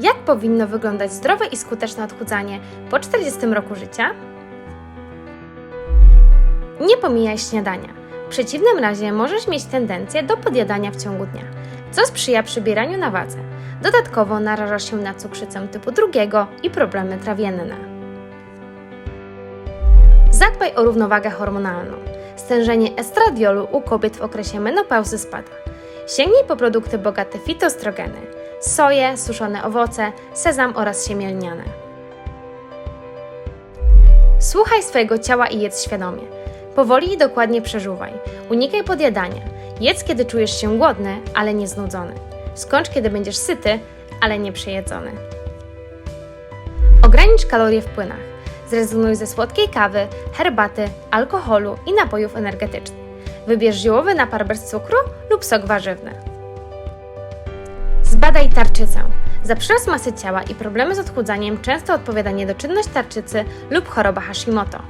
Jak powinno wyglądać zdrowe i skuteczne odchudzanie po 40 roku życia? Nie pomijaj śniadania. W przeciwnym razie możesz mieć tendencję do podjadania w ciągu dnia, co sprzyja przybieraniu na wadze. Dodatkowo narażasz się na cukrzycę typu drugiego i problemy trawienne. Zadbaj o równowagę hormonalną. Stężenie estradiolu u kobiet w okresie menopauzy spada. Sięgnij po produkty bogate w fitoestrogeny, soję, suszone owoce, sezam oraz siemię lniane. Słuchaj swojego ciała i jedz świadomie. Powoli i dokładnie przeżuwaj. Unikaj podjadania. Jedz, kiedy czujesz się głodny, ale nie znudzony. Skończ, kiedy będziesz syty, ale nie przejedzony. Ogranicz kalorie w płynach. Zrezygnuj ze słodkiej kawy, herbaty, alkoholu i napojów energetycznych. Wybierz ziołowy napar bez cukru lub sok warzywny. Zbadaj tarczycę. Za przyrost masy ciała i problemy z odchudzaniem często odpowiada niedoczynność tarczycy lub choroba Hashimoto.